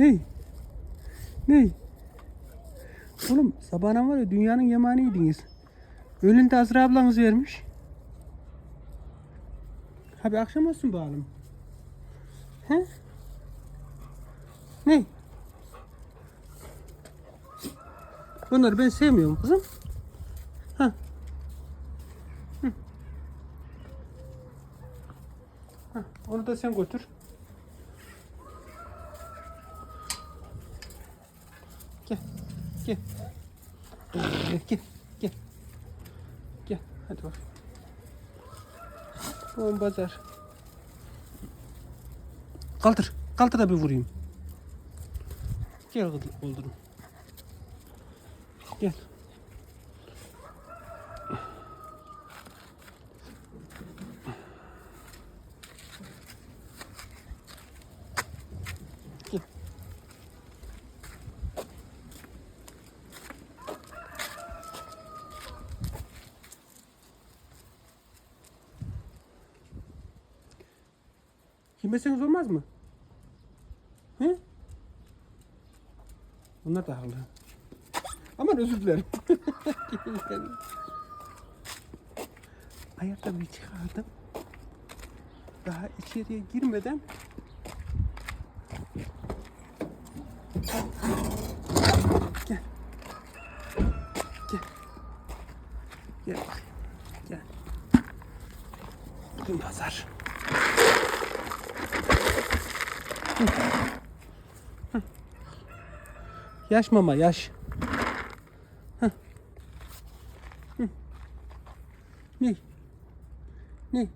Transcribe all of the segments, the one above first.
Ne? Ne? Oğlum sabahına var ya dünyanın yemeğini Öğlen de Azra ablanız vermiş. Ha bir akşam olsun bakalım. He? Ne? Bunları ben sevmiyorum kızım. Ha. Ha, onu da sen götür. Gel. Gel. Gel. Gel. Gel. Gel. Hadi bak. Bu pazar. Kaldır. Kaldır da bir vurayım. Gel. Gel. Gel. Yemeseniz olmaz mı? He? Bunlar da haklı. Aman özür dilerim. Ayakkabıyı çıkardım. Daha içeriye girmeden Gel. Gel. Gel. Gel. Bugün pazar. Yaş mama yaş. Hah. Hı. Ne? Ne?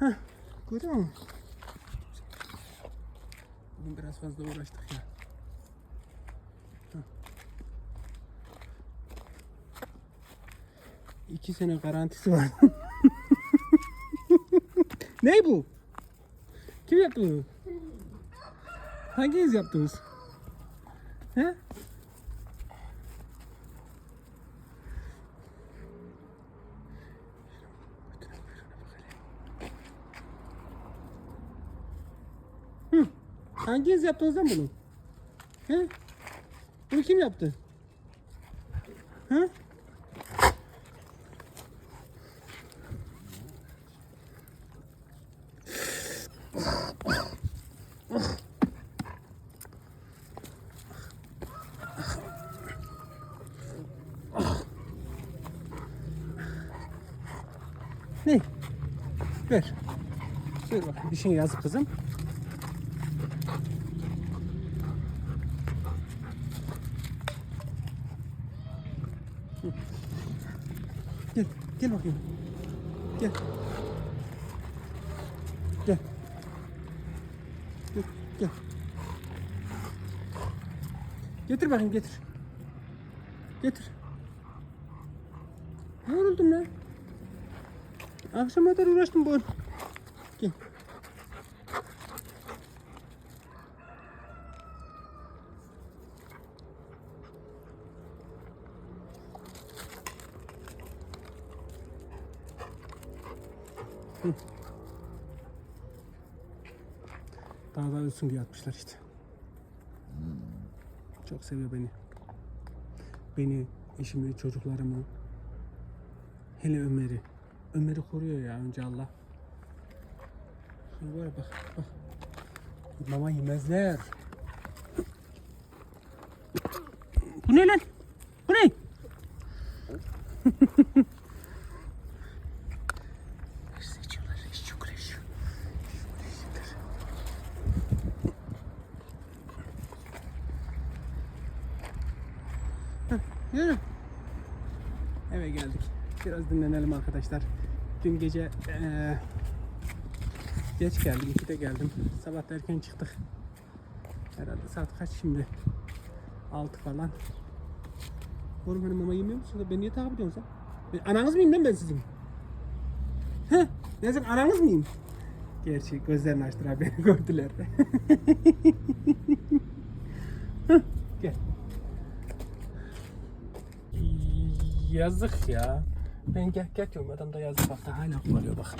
Hah, görüyor musun? Bugün biraz fazla uğraştık ya. İki sene garantisi var. ne bu? Kim yaptı bunu? Hanginiz yaptınız? He? Hanginiz yaptınız lan bunu? He? Bunu kim yaptı? Hı? Ne? Ver. Ver bakayım. Dişin yazık kızım. Gel. Gel bakayım. Gel. Gel. Gel. Gel. Getir bakayım getir. Getir. Yoruldum lan. Akşama kadar uğraştım bu. Gel. Daha da ölsün diye atmışlar işte. Çok seviyor beni. Beni, eşimi, çocuklarımı. Hele Ömer'i. Ömer'i koruyor ya önce Allah. Şimdi ya bak bak. Mama yemezler. Bu ne lan? Bu ne? Yürü. Eve geldik. Biraz dinlenelim arkadaşlar. Dün gece eee, geç geldim. 2'de geldim. Sabah erken çıktık. Herhalde saat kaç şimdi? 6 falan. Oğlum hani mama yemiyor musun? Ben niye takip ediyorsun sen? Ananız mıyım lan ben sizin? Heh, ben sizin ananız mıyım? Gerçi gözlerini açtılar beni gördüler. Gel. Yazık ya. Ben gel gel diyorum adam da yazık bak hala kovalıyor bak.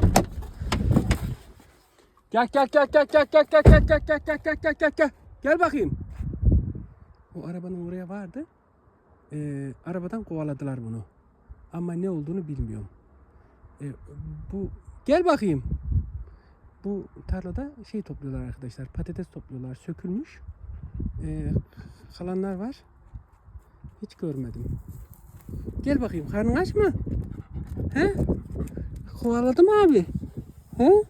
Gel gel gel gel gel gel gel gel gel gel gel gel gel gel gel gel bakayım. O arabanın oraya vardı. Ee, arabadan kovaladılar bunu. Ama ne olduğunu bilmiyorum. Ee, bu gel bakayım. Bu tarlada şey topluyorlar arkadaşlar. Patates topluyorlar. Sökülmüş. Ee, kalanlar var. Hiç görmedim. Gel bakayım. Karnın aç mı? He? Kovaladı mı abi? He?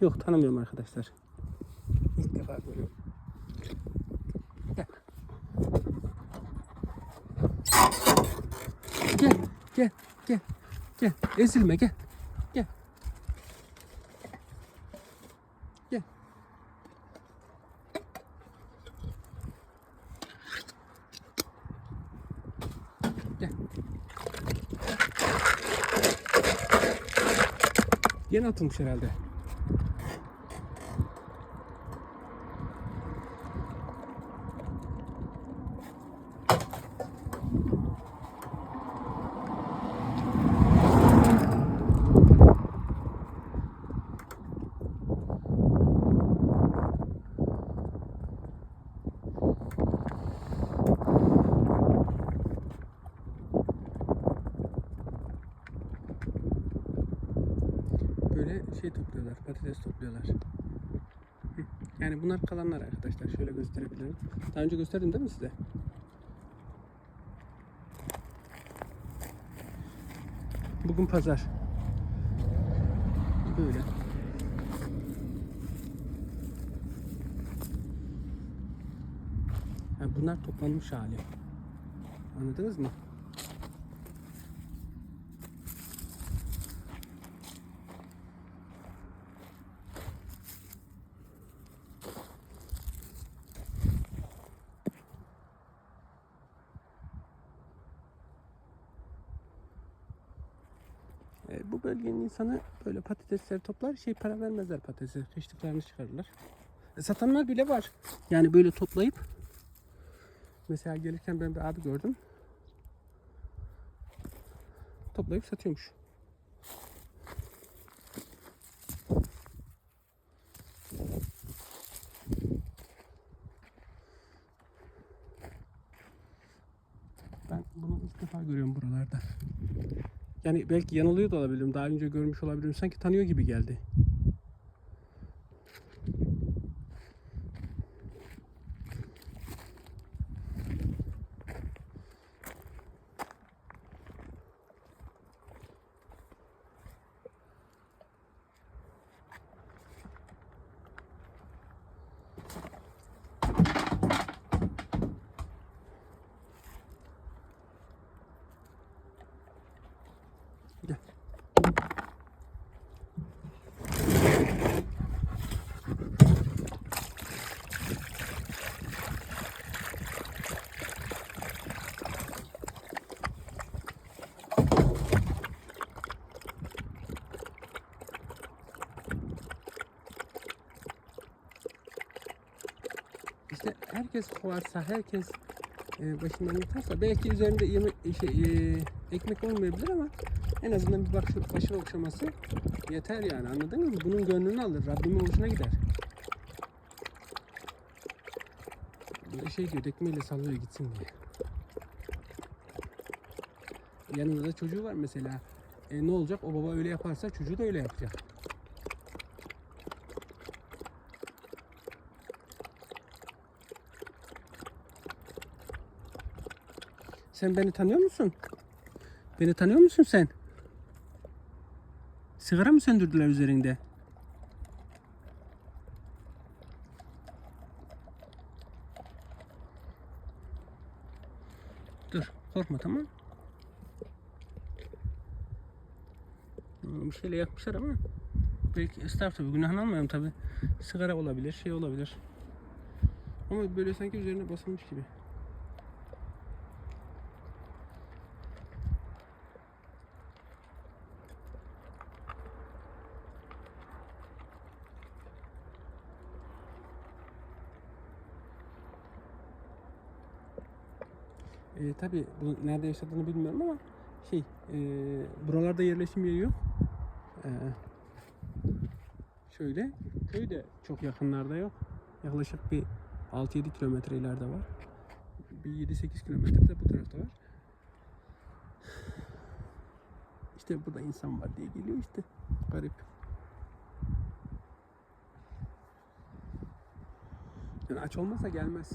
Yok tanımıyorum arkadaşlar. İlk defa görüyorum. Gel. Gel, gel, gel. Gel. Ezilme. Gel. Gel. Gel. Yeni atılmış herhalde. böyle şey topluyorlar, patates topluyorlar. Yani bunlar kalanlar arkadaşlar. Şöyle gösterebilirim. Daha önce gösterdim değil mi size? Bugün pazar. Böyle. Ha, bunlar toplanmış hali. Anladınız mı? E, bu bölgenin insanı böyle patatesleri toplar, şey para vermezler patatese. Kışlıklarını çıkarırlar. E, satanlar bile var. Yani böyle toplayıp mesela gelirken ben bir abi gördüm. Toplayıp satıyormuş. Ben bunu ilk defa görüyorum buralarda. Yani belki yanılıyor da olabilirim. Daha önce görmüş olabilirim. Sanki tanıyor gibi geldi. Gel. İşte herkes kovarsa, herkes e, başından tutarsa belki üzerinde yemek, şey, e, ekmek olmayabilir ama en azından bir başı, başı okşaması yeter yani anladın mı? Bunun gönlünü alır. Rabbimin hoşuna gider. Böyle şey diyor ekmeğiyle sallıyor gitsin diye. Yanında da çocuğu var mesela. E, ne olacak? O baba öyle yaparsa çocuğu da öyle yapacak. Sen beni tanıyor musun? Beni tanıyor musun sen? Sigara mı söndürdüler üzerinde? Dur, korkma tamam. Bir şeyle yakmışlar ama belki ısrar tabii günahını almayalım tabii. Sigara olabilir, şey olabilir. Ama böyle sanki üzerine basılmış gibi. E, tabii bu nerede yaşadığını bilmiyorum ama şey e, buralarda yerleşim yeri yok. E, şöyle köy de çok yakınlarda yok. Yaklaşık bir 6-7 kilometre ileride var. Bir 7-8 kilometre de bu tarafta var. İşte burada insan var diye geliyor işte. Garip. Yani aç olmasa gelmez.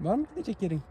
Var mı gidecek yerin?